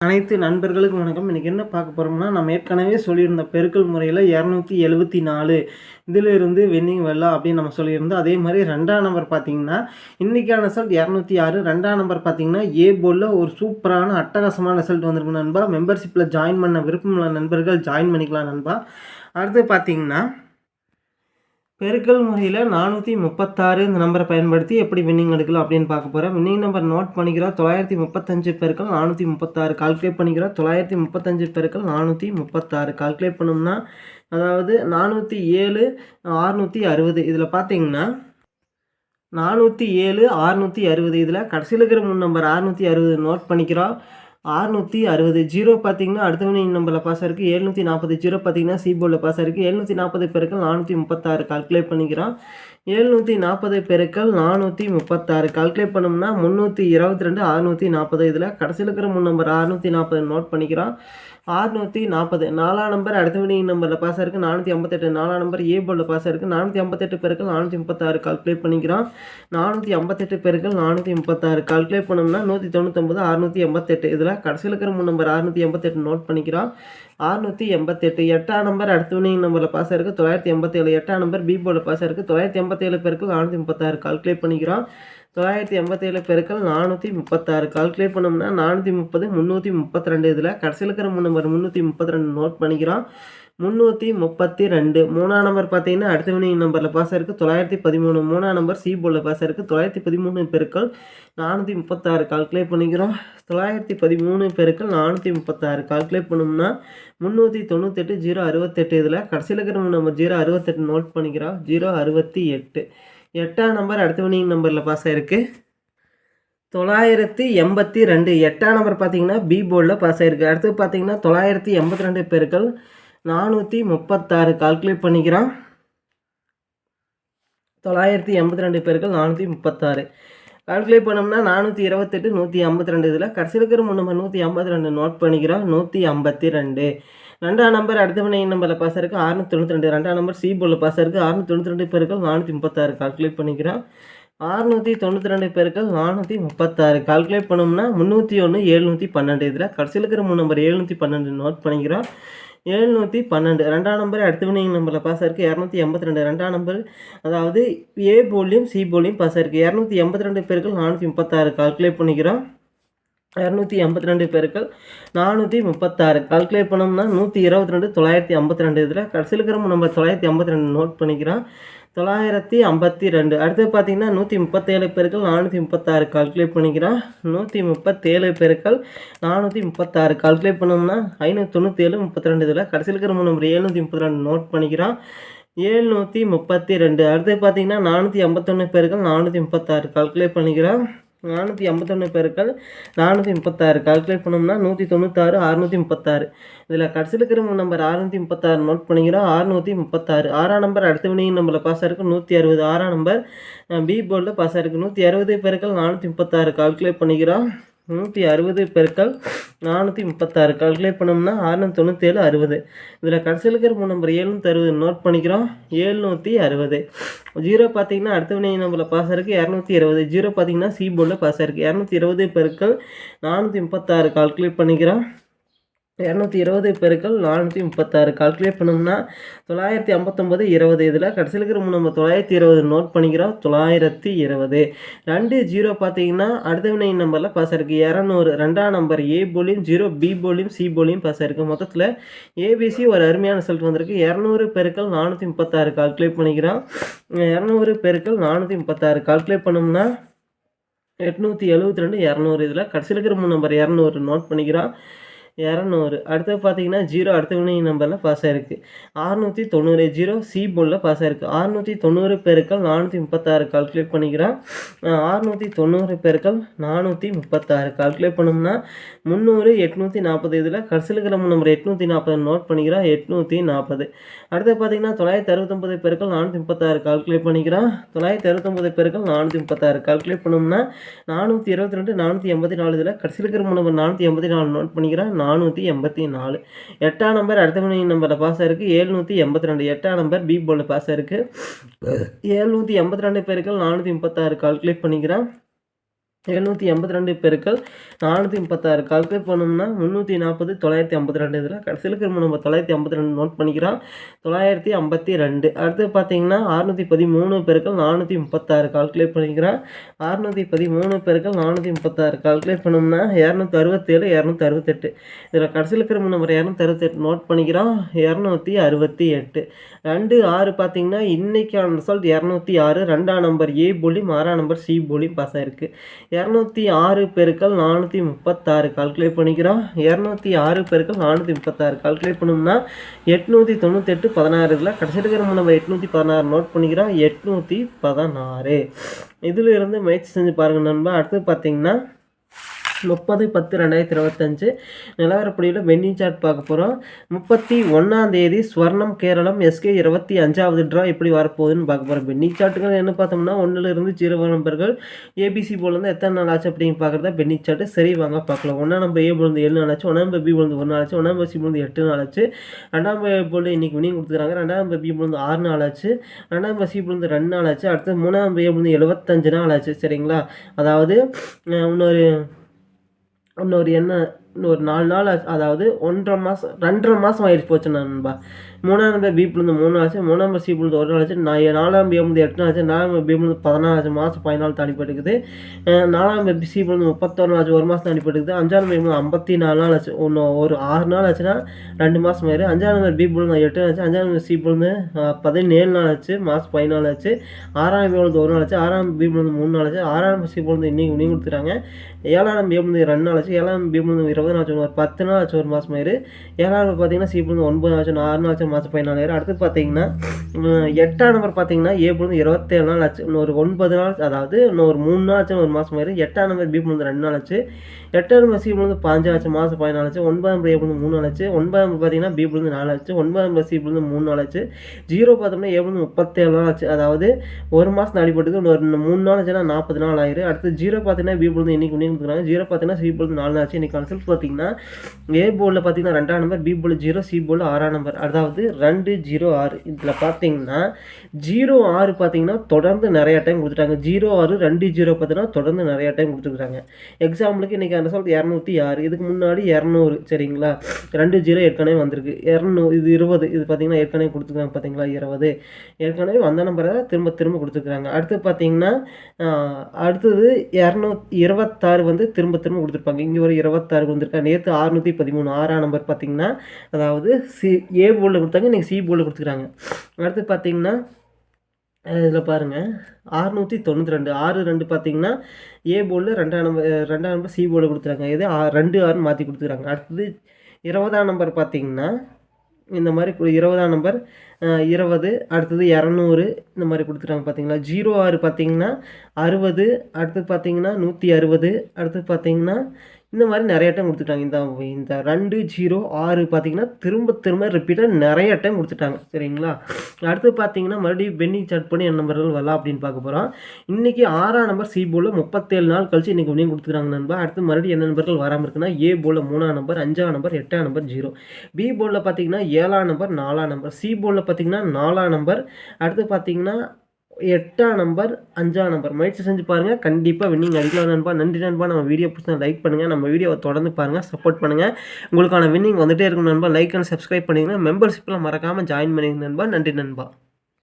அனைத்து நண்பர்களுக்கும் வணக்கம். இன்றைக்கி என்ன பார்க்க போகிறோம்னா நம்ம ஏற்கனவே சொல்லியிருந்த பெருக்கல் முறையில் இரநூத்தி எழுபத்தி நாலு. இதிலிருந்து வின்னிங் வெல்லலாம் அப்படின்னு நம்ம சொல்லியிருந்தோம். அதே மாதிரி ரெண்டாம் நம்பர் பார்த்தீங்கன்னா இன்றைக்கான ரிசல்ட் இரநூத்தி ஆறு. ரெண்டாம் நம்பர் பார்த்தீங்கன்னா ஏ போர்டில் ஒரு சூப்பரான அட்டகாசமான ரிசல்ட் வந்திருக்கு நண்பா. மெம்பர்ஷிப்பில் ஜாயின் பண்ண விருப்பமுள்ள நண்பர்கள் ஜாயின் பண்ணிக்கலாம் நண்பா. அடுத்து பார்த்தீங்கன்னா பெருக்கல் முறையில் நானூற்றி முப்பத்தாறு இந்த நம்பரை பயன்படுத்தி எப்படி வின்னிங் எடுக்கலாம் அப்படின்னு பார்க்க போகிறோம் வின்னிங் நம்பர் நோட் பண்ணிக்கிறோம் தொள்ளாயிரத்தி முப்பத்தஞ்சு பெருக்கள் நானூற்றி முப்பத்தாறு. கால்குலேட் பண்ணிக்கிறோம் தொள்ளாயிரத்தி முப்பத்தஞ்சு பெருக்கள் நானூற்றி முப்பத்தாறு. கால்குலேட் பண்ணோம்னா அதாவது நானூற்றி ஏழு அறுநூற்றி அறுபது. இதில் பார்த்தீங்கன்னா நானூற்றி ஏழு அறுநூற்றி அறுபது. இதில் கடைசியில் இருக்கிற மூணு நம்பர் அறுநூற்றி அறுபது நோட் பண்ணிக்கிறோம் அறுநூற்றி அறுபது ஜீரோ பார்த்தீங்கன்னா அடுத்த மணி நம்பரில் பாஸ் இருக்குது எழுநூற்றி நாற்பது ஜீரோ பார்த்தீங்கன்னா சி போர்டில் பாஸ் இருக்குது எழுநூற்றி நாற்பது பேருக்கு நானூற்றி முப்பத்தாறு கால்குலேட் பண்ணிக்கிறோம் எழுநூற்றி நாற்பது பெருக்கள் நானூற்றி முப்பத்தாறு. கால்குலேட் பண்ணோம்னா முந்நூற்றி இருபத்தி ரெண்டு அறுநூற்றி நாற்பது இதில் கடைசியில் இருக்கிற மூணு நம்பர் அறுநூற்றி நாற்பது நோட் பண்ணிக்கிறோம். அறுநூற்றி நாற்பது நாலாம் நம்பர் அடுத்த வினிங் நம்பரில் பாஸ் இருக்குது நானூற்றி ஐம்பத்தெட்டு. நாலாம் நம்பர் ஏ போர்டில் பாஸ் இருக்குது நானூற்றி ஐம்பத்தெட்டு பெருக்கள் நானூற்றி முப்பத்தாறு. கால்குலேட் பண்ணிக்கிறோம். நானூற்றி ஐம்பத்தெட்டு பெருக்கள் நானூற்றி முப்பத்தாறு. கால்குலேட் பண்ணோம்னா நூற்றி தொண்ணூத்தொம்பது அறுநூற்றி எண்பத்தெட்டு. இதில் கடைசியில் இருக்கிற மூணு நம்பர் அறுநூற்றி எண்பத்தெட்டு நோட் பண்ணிக்கிறோம். அறுநூற்றி எண்பத்தெட்டு. எட்டாம் நம்பர் அடுத்த வினிங் நம்பரில் பாஸ் இருக்குது தொள்ளாயிரத்தி எண்பத்தேழு. எட்டாம் நம்பர் பி போர்டில் பாஸ் இருக்குது தொள்ளாயிரத்தி எண்பத்தேழு பேருக்கு நானூற்றி முப்பத்தாறு. கால்குலேட் பண்ணிக்கிறோம். தொள்ளாயிரத்தி எண்பத்தேழு பேருக்கள் நானூற்றி முப்பத்தாறு. கால்குலேட் பண்ணோம்னா நானூற்றி முப்பது முந்நூற்றி முப்பத்தி ரெண்டு இதில் கடைசியில் இருக்கிற மூணு நம்பர் முந்நூற்றி முப்பத்தி ரெண்டு நோட் பண்ணிக்கிறோம். முந்நூற்றி முப்பத்தி ரெண்டு. மூணாம் நம்பர் பார்த்தீங்கன்னா அடுத்த வினிங் நம்பரில் பாஸ் இருக்குது தொள்ளாயிரத்தி பதிமூணு. மூணாம் நம்பர் சி போர்டில் பாஸ் இருக்குது தொள்ளாயிரத்தி பதிமூணு பெருக்கள் நானூற்றி முப்பத்தாறு கால்குலேட் பண்ணிக்கிறோம். தொள்ளாயிரத்தி பதிமூணு பெருக்கள் நானூற்றி முப்பத்தாறு கால்குலேட் பண்ணோம்னா முந்நூற்றி தொண்ணூத்தெட்டு ஜீரோ அறுபத்தெட்டு இதில் கடைசியில் இருக்கிற நம்ம ஜீரோ அறுபத்தெட்டு நோட் பண்ணிக்கிறோம். ஜீரோ அறுபத்தி எட்டு. எட்டாம் நம்பர் அடுத்த வினிங் நம்பரில் பாஸ் ஆயிருக்கு. தொள்ளாயிரத்தி எண்பத்தி ரெண்டு. எட்டாம் நம்பர் பார்த்தீங்கன்னா பி போர்டில் பாஸ் ஆயிருக்கு. அடுத்து பார்த்தீங்கன்னா தொள்ளாயிரத்தி எண்பத்தி ரெண்டு பேருக்கள் நானூற்றி முப்பத்தாறு கால்குலேட் பண்ணிக்கிறோம் தொள்ளாயிரத்தி எண்பத்தி ரெண்டு பேருக்கள் நானூற்றி முப்பத்தாறு. கால்குலேட் பண்ணோம்னா நானூற்றி இருபத்தெட்டு நூற்றி ஐம்பத்தி ரெண்டு இதில். கடைசியில் இருக்கிற மூணு நூற்றி ஐம்பத்தி ரெண்டு நோட் பண்ணிக்கிறோம் நூற்றி ஐம்பத்தி ரெண்டு. ரெண்டாம் நம்பர் அடுத்த வினை நம்பரில் பாஸ் இருக்குது அறுநூத்தி தொண்ணூற்றி ரெண்டு. ரெண்டாம் நம்பர் சி போர்டில் பாஸ் இருக்குது அறுநூத்தி தொண்ணூற்றி ரெண்டு பேருக்கு நானூற்றி முப்பத்தாறு கால்குலேட் பண்ணிக்கிறோம் அறுநூற்றி தொண்ணூற்றி ரெண்டு பேருக்கள் நானூற்றி முப்பத்தாறு கால்குலேட் பண்ணோம்னா முந்நூற்றி ஒன்று எழுநூற்றி பன்னெண்டு இதில். கடைசியில் இருக்கிற மூணு நம்பர் எழுநூற்றி பன்னெண்டு நோட் பண்ணிக்கிறோம் எழுநூற்றி பன்னெண்டு. ரெண்டாம் நம்பர் அடுத்த வினிங் நம்பரில் பாஸ் இருக்குது இரநூத்தி எண்பத்தி ரெண்டு. ரெண்டாம் நம்பர் அதாவது ஏ போலியும் சி போலியும் பாஸ் இருக்குது இரநூத்தி எண்பத்தி ரெண்டு பேருக்கு நானூற்றி முப்பத்தாறு கால்குலேட் பண்ணிக்கிறோம். இரநூத்தி எண்பத்தி ரெண்டு பேருக்கள் நானூற்றி முப்பத்தாறு கால்குலேட் பண்ணோம்னா நூற்றி இருபத்தி ரெண்டு தொள்ளாயிரத்தி ஐம்பத்தி ரெண்டு. இதில் கடைசியில் இருக்கிற நம்ம தொள்ளாயிரத்தி ஐம்பத்தி ரெண்டு நோட் பண்ணிக்கிறோம். தொள்ளாயிரத்தி ஐம்பத்தி ரெண்டு. அடுத்து பார்த்தீங்கன்னா நூற்றி முப்பத்தேழு பேருக்கள் நானூற்றி முப்பத்தாறு கால்குலேட் பண்ணிக்கிறோம் நூற்றி முப்பத்தேழு பேருக்கள் நானூற்றி முப்பத்தாறு கால்குலேட் பண்ணோம்னா ஐநூற்றி தொண்ணூற்றேழு முப்பத்தி ரெண்டு இதில் கடைசியில் இருக்கிற நம்பர் எழுநூற்றி முப்பத்தி ரெண்டு நோட் பண்ணிக்கிறோம் ஏழ்நூற்றி முப்பத்தி ரெண்டு. அடுத்து பார்த்தீங்கன்னா நானூற்றி ஐம்பத்தொன்று பேருக்கள் நானூற்றி முப்பத்தாறு கால்குலேட் பண்ணிக்கிறோம் நானூற்றி ஐம்பத்தொன்று பேருக்கள் நானூற்றி முப்பத்தாறு. கால்குலேட் பண்ணோம்னா நூற்றி தொண்ணூத்தாறு அறுநூற்றி முப்பத்தாறு. இதில் கடைசியில் இருக்கிற நம்பர் அறுநூற்றி முப்பத்தாறு நோட் பண்ணிக்கிறோம். அறுநூற்றி முப்பத்தாறு. ஆறாம் நம்பர் அடுத்த வினியின் நம்பரில் பாஸ் இருக்குது நூற்றி அறுபது. ஆறாம் நம்பர் பி போர்டில் பாஸ் இருக்குது நூற்றி அறுபது பேருக்கள் நானூற்றி முப்பத்தாறு. கால்குலேட் பண்ணிக்கிறோம். நூற்றி அறுபது பெருக்கள் நானூற்றி முப்பத்தாறு. கால்குலேட் பண்ணோம்னா ஆறுநூற்றி தொண்ணூற்றேழு அறுபது. இதில் கடைசியில் இருக்கிற மூணு நம்பர் ஏழ்நூற்றி அறுபது நோட் பண்ணிக்கிறோம். ஏழ்நூற்றி அறுபது. ஜீரோ பார்த்தீங்கன்னா அடுத்த வினை நம்பரில் பாஸ் இருக்குது இரநூத்தி இருபது. ஜீரோ பார்த்தீங்கன்னா சி போர்டில் பாஸ் இருக்குது இரநூத்தி இருபது பெருக்கள் நானூற்றி முப்பத்தாறு. கால்குலேட் பண்ணிக்கிறோம். இரநூத்தி இருபது பெருக்கள் நானூற்றி முப்பத்தாறு. கால்குலேட் பண்ணோம்னா தொள்ளாயிரத்தி ஐம்பத்தொம்பது இருபது. இதில் கடைசியில் இருக்கிற நம்ம தொள்ளாயிரத்தி இருபது நோட் பண்ணிக்கிறோம். தொள்ளாயிரத்தி இருபது. ரெண்டு ஜீரோ பார்த்தீங்கன்னா அடுத்த வினை நம்பரில் பாஸ் இருக்குது இரநூறு ரெண்டாம் நம்பர் ஏ போலியும் ஜீரோ பி போலியும் சி போலியும் பாஸ் இருக்குது மொத்தத்தில் ஏபிசி ஒரு அருமையான ரிசல்ட் வந்திருக்கு. இரநூறு பெருக்கள் நானூற்றி முப்பத்தாறு. கால்குலேட் பண்ணிக்கிறோம். இரநூறு பெருக்கள் நானூற்றி முப்பத்தாறு. கால்குலேட் பண்ணோம்னா எட்நூற்றி எழுபத்தி ரெண்டு இரநூறு. இதில் கடைசியில் இருக்கிற மூணு நம்பர் இரநூறு நோட் பண்ணிக்கிறோம். இரநூறு. அடுத்து பார்த்தீங்கன்னா ஜீரோ அடுத்த வினை நம்பரில் பாஸ் ஆகிருக்கு அறுநூற்றி தொண்ணூறு ஜீரோ சி போர்டில் பாஸ் ஆகிருக்கு அறுநூற்றி தொண்ணூறு பேருக்கள் நானூற்றி முப்பத்தாறு கால்குலேட் பண்ணிக்கிறேன். அறுநூற்றி தொண்ணூறு பேருக்கள் நானூற்றி முப்பத்தாறு கால்குலேட் பண்ணோம்னா முந்நூறு எட்நூற்றி நாற்பது இதில் கடைசியில் இருக்கிற நம்பர் எட்நூற்றி நாற்பது நோட் பண்ணிக்கிறோம் எட்நூற்றி நாற்பது. அடுத்து பார்த்தீங்கன்னா தொள்ளாயிரத்தி அறுபத்தொம்பது பேருக்கள் நானூற்றி முப்பத்தாறு கால்குலேட் பண்ணிக்கிறோம் தொள்ளாயிரத்தி அறுபத்தொம்பது பேருக்கள் நானூற்றி முப்பத்தாறு கால்குலேட் பண்ணோம்னா நானூற்றி இருபத்தி ரெண்டு நானூற்றி எண்பத்தி நாலு இதில் கடைசியில் இருக்கிற நம்பர் நானூற்றி எண்பத்தி நாலு நோட் பண்ணிக்கிறேன். நானூற்றி எண்பத்தி நாலு. எட்டாம் நம்பர் அடுத்த மணி நம்பரில் பாஸ் ஆயிருக்கு. ஏழ்நூற்றி எண்பத்தி ரெண்டு. எட்டாம் நம்பர் பி போர்டில் பாஸ் ஆயிருக்கு. ஏழ்நூற்றி எண்பத்தி ரெண்டு பேருக்கு நானூற்றி முப்பத்தாறு கால்குலேட் பண்ணிக்கிறேன். எழுநூற்றி எண்பத்தி ரெண்டு பெருக்கள் நானூற்றி முப்பத்தாறு. கால்குலேட் பண்ணோம்னா முந்நூற்றி நாற்பது தொள்ளாயிரத்தி ஐம்பத்தி ரெண்டு இதில் கடைசியில் இருக்கிற நம்ம தொள்ளாயிரத்தி ஐம்பத்தி ரெண்டு நோட் பண்ணிக்கிறோம். தொள்ளாயிரத்தி ஐம்பத்தி ரெண்டு. அடுத்து பார்த்தீங்கன்னா அறுநூற்றி பதிமூணு பெருக்கள் நானூற்றி முப்பத்தாறு. கால்குலேட் பண்ணிக்கிறோம். அறுநூற்றி பதிமூணு பெருக்கள் நானூற்றி முப்பத்தாறு. கால்குலேட் பண்ணோம்னா இரநூத்தி அறுபத்தேழு இரநூத்தி அறுபத்தெட்டு. இதில் கடைசியில் இருக்கிற நம்பர் இரநூத்தி அறுபத்தெட்டு நோட் பண்ணிக்கிறோம். இரநூத்தி அறுபத்தி எட்டு. ரெண்டு ஆறு பார்த்தீங்கன்னா இன்றைக்கான ரிசல்ட் இரநூத்தி ஆறு. ரெண்டாம் நம்பர் ஏ போலியும் ஆறாம் நம்பர் சி போலியும் பாஸ் ஆயிருக்கு. இரநூத்தி ஆறு பெருக்கள் நானூற்றி முப்பத்தாறு கால்குலேட் பண்ணிக்கிறோம். இரநூத்தி ஆறு பெருக்கள் நானூற்றி முப்பத்தாறு கால்குலேட் பண்ணோம்னா எட்நூற்றி தொண்ணூத்தெட்டு பதினாறு இதில் கடைசி இருக்கிற நம்ம எட்நூற்றி பதினாறு நோட் பண்ணிக்கிறோம். எட்நூற்றி பதினாறு. இதில் இருந்து முயற்சி செஞ்சு பாருங்கள் நண்பா. அடுத்து பார்த்தீங்கன்னா முப்பது பத்து ரெண்டாயிரத்தி இருபத்தஞ்சு. நிலவரப்படியில் பென்னி சார்ட் பார்க்க போகிறோம் முப்பத்தி ஒன்றாம் தேதி ஸ்வர்ணம் கேரளம் எஸ்கே இருபத்தி அஞ்சாவது ட்ரா எப்படி வரப்போகுதுன்னு பார்க்க போகிறோம் பென்னி சார்ட்டுகள் என்ன பார்த்தோம்னா ஒன்றிலிருந்து ஜீரோ நம்பர்கள் ஏபிசி போலேருந்து எத்தனை நாள் ஆச்சு அப்படின்னு பார்க்குறதா பென்னி சார்ட்டு சரி வாங்க பார்க்கலாம். ஒன்றா நம்பர் ஏ போலேருந்து ஏழு நாள் ஆச்சு ஒன்றாம் நம்பர் பி போலேருந்து ஒரு நாள் ஆச்சு ஒன்றாம் நம்பர் சி போலேருந்து எட்டு நாள் ஆச்சு. ரெண்டாம் நம்பர் போல் இன்றைக்கி வினிங் கொடுத்துருக்காங்க. ரெண்டாம் நம்பர் பி போலேருந்து ஆறு நாள் ஆச்சு. ரெண்டாம் நம்பர் சி போலேருந்து ரெண்டு நாள் ஆச்சு. அடுத்து மூணாம் நம்பர் ஏ போலேருந்து எழுபத்தஞ்சு நாள் ஆச்சு. சரிங்களா? அதாவது இன்னொரு இன்னொரு என்ன ஒரு நாலு நாள் ஆச்சு அதாவது ஒன்றரை மாதம் ரெண்டரை மாதம் ஆயிடுச்சு போச்சு நண்பா மூணாம் நம்பர் பி மூணு ஆச்சு மூணாம் நம்பர் சி ஒரு நாள் ஆச்சு நான் நாலாம் பிஎம்லேருந்து எட்டு நாள் ஆச்சு நாலாம் நம்பர் பி பதினாலு ஆச்சு மாதம் பதினாலு தாண்டி போட்டுக்குது நாலாம் நம்பர் சிபிலேருந்து புழுந்து முப்பத்தொரு நாள் ஆச்சு ஒரு மாதம் தாண்டி போட்டுக்குது அஞ்சாம் நம்பர் ஐம்பத்தி நாலு நாள் ஆச்சு ஒன்று ஒரு ஆறு நாள் ஆச்சுன்னா ரெண்டு மாதம் ஆயிடும் அஞ்சாம் நம்பர் பிபிலேருந்து எட்டு நாள் ஆச்சு அஞ்சாம் நம்பர் சிபிலேருந்து பதினேழு நாள் ஆச்சு மாதம் பதினாலு ஆச்சு ஆறாம் பி ஒரு நாள் ஆச்சு ஆறாம் பிபிலேருந்து மூணு நாள் ஆச்சு ஆறாம் நம்பர் சிபிலேருந்து இன்னைக்கு இன்னைக்கு கொடுத்துறாங்க ஏழாம் நம்பர் ரெண்டு நாள் ஆச்சு ஏழாம் பிபிலேருந்து இருபது நாள் ஆச்சு ஒரு பத்து நாள் ஆச்சு ஒரு மாதம் ஆயிரு. ஏழாம் நம்பர் பார்த்தீங்கன்னா சி ஒன்பது ஆச்சு ஆறு நாள் ஆச்சு மாதம் பதினாலாயிரம் அடுத்து பார்த்தீங்கன்னா எட்டாம் நம்பர் பார்த்தீங்கன்னா ஏ இருபத்தேழு நாள் ஆச்சு. இன்னொரு ஒன்பது நாள் அதாவது இன்னும் ஒரு மூணு நாள் ஆச்சு ஒரு மாதம் ஆயிரும் எட்டாம் நம்பர் பி பொழுது ரெண்டு நாள் ஆச்சு. எட்டாம் நம்பர் சி பொழுது பாஞ்சு ஆச்சு மாதம் பதினாலு ஆச்சு. ஒன்பதாம் நம்பர் ஏ மூணு நாள் ஆச்சு. ஒன்பதாம் நம்பர் பார்த்தீங்கன்னா பி பொழுது நாலு ஆச்சு. ஒன்பதாம் நம்பர் சி மூணு நாள் ஆச்சு. ஜீரோ பார்த்தோம்னா ஏ முப்பத்தேழு நாள் ஆச்சு. அதாவது ஒரு மாதம் அடிபட்டுக்கு இன்னொரு மூணு நாள் ஆச்சுன்னா நாற்பது நாள் ஆயிரு. அடுத்து ஜீரோ பார்த்தீங்கன்னா பி பொழுது இன்னைக்கு இன்னைக்கு ஜீரோ பார்த்தீங்கன்னா சி பொழுது நாலு ஆச்சு. இன்னைக்கு கன்சல்ட் பார்த்தீங்கன்னா ஏ போர்டில் பார்த்தீங்கன்னா ரெண்டாம் number B pole zero C pole ஆறாம் நம்பர் அதாவது ரெண்டு ஜீரோ ஆறு. இதில் பார்த்தீங்கன்னா ஜீரோ ஆறு பார்த்தீங்கன்னா தொடர்ந்து நிறையா டைம் கொடுத்துட்டாங்க. ஜீரோ ஆறு ரெண்டு ஜீரோ பார்த்தீங்கன்னா தொடர்ந்து நிறையா டைம் கொடுத்துருக்காங்க எக்ஸாம்பிளுக்கு இன்றைக்கி அந்த சொல்கிறது இரநூத்தி ஆறு. இதுக்கு முன்னாடி இரநூறு சரிங்களா? ரெண்டு ஜீரோ ஏற்கனவே வந்திருக்கு. இரநூறு இது இருபது. இது பார்த்தீங்கன்னா ஏற்கனவே கொடுத்துருக்காங்க பார்த்தீங்களா? இருபது. ஏற்கனவே வந்த நம்பரை திரும்ப திரும்ப கொடுத்துருக்காங்க அடுத்து பார்த்தீங்கன்னா அடுத்தது இரநூ இருபத்தாறு வந்து திரும்ப திரும்ப கொடுத்துருப்பாங்க. இங்கே ஒரு இருபத்தாறு வந்திருக்கா? நேற்று ஆறுநூற்றி பதிமூணு ஆறாம் நம்பர் பார்த்தீங்கன்னா அதாவது சி ஏ போர்டில் கொடுத்தாங்க இன்றைக்கி சி போர்டில் கொடுத்துருக்காங்க அடுத்து பார்த்தீங்கன்னா இதில் பாருங்கள் ஆறுநூற்றி தொண்ணூற்றி ரெண்டு ஆறு ரெண்டு பார்த்தீங்கன்னா ஏ போர்டில் ரெண்டாம் நம்பர் ரெண்டாம் நம்பர் சி போர்டில் கொடுத்துருக்காங்க இது ரெண்டு ஆறுன்னு மாற்றி கொடுத்துருக்காங்க அடுத்தது இருபதாம் நம்பர் பார்த்தீங்கன்னா இந்த மாதிரி இருபதாம் நம்பர் இருபது அடுத்தது இரநூறு இந்த மாதிரி கொடுத்துருக்காங்க பார்த்தீங்களா ஜீரோ ஆறு பார்த்தீங்கன்னா அறுபது அடுத்து பார்த்தீங்கன்னா நூற்றி அறுபது அடுத்து பார்த்தீங்கன்னா இந்த மாதிரி நிறைய டைம் கொடுத்துட்டாங்க. இந்த இந்த ரெண்டு ஜீரோ ஆறு பார்த்தீங்கன்னா திரும்ப திரும்ப ரிப்பீட்டாக நிறைய டைம் கொடுத்துட்டாங்க. சரிங்களா? அடுத்து பார்த்தீங்கன்னா மறுபடியும் பென்னி சட் பண்ணி என் நம்பர்கள் வரலாம் அப்படின்னு பார்க்க போகிறோம் இன்றைக்கி ஆறாம் நம்பர் சி போலில் முப்பத்தேழு நாள் கழிச்சு இன்றைக்கி ஒன்றையும் கொடுத்துருக்காங்க நண்பா. அடுத்து மறுபடியும் என்ன நம்பர்கள் வராமல் இருக்குன்னா ஏ போலில் மூணாம் நம்பர் அஞ்சாம் நம்பர் எட்டாம் நம்பர் ஜீரோ பி போலில் பார்த்தீங்கன்னா ஏழாம் நம்பர் நாலாம் நம்பர் சி போலில் பார்த்தீங்கன்னா நாலாம் நம்பர் அடுத்து பார்த்தீங்கன்னா எட்டாம் நம்பர் அஞ்சாம் நம்பர். முயற்சி செஞ்சு பாருங்கள் கண்டிப்பாக வின்னிங் அடிக்கலாம் நண்பா. நன்றி நண்பா. நம்ம வீடியோ பிடிச்சா லைக் பண்ணுங்கள் நம்ம வீடியோவை தொடர்ந்து பாருங்கள் சப்போர்ட் பண்ணுங்கள் உங்களுக்கான வின்னிங் வந்துகிட்டே இருக்கும் நண்பா. லைக் அண்ட் சப்ஸ்கிரைப் பண்ணிங்கன்னா மெம்பர்ஷிப்பில் மறக்காமல் ஜாயின் பண்ணிங்க நண்பா. நன்றி நண்பா.